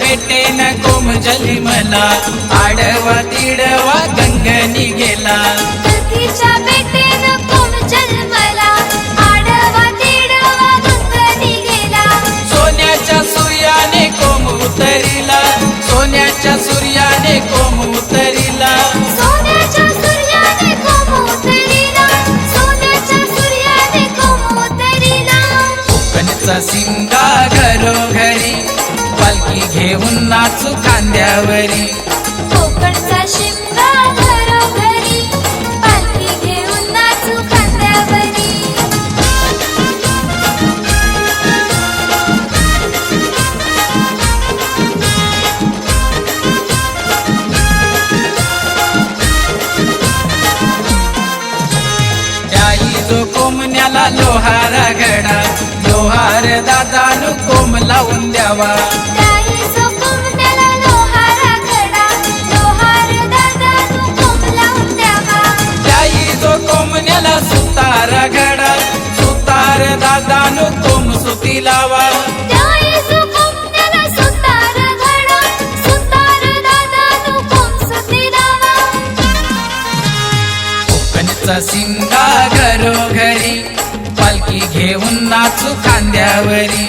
पेटेन कोम जली मला आडवा तिडवा गंगनी गेला. सोन्याच्या सूर्याने कोम उतरिला सोन्याच्या सूर्याने कोम उतरिला. उतरिला उतरिला. सिंगा घेऊन नाचू खांद्यावरी कोकणचा शिमगा घरोघरी पालखी घेऊन नाचू खांद्यावरी. त्याई जो कोमण्याला लोहारा घडा लोहार दादानु कोम लावून द्यावा. दादानु कोम सुती लावा। कोकणचा सिंगा घरोघरी पालखी घेऊन नाचू खांद्यावरी।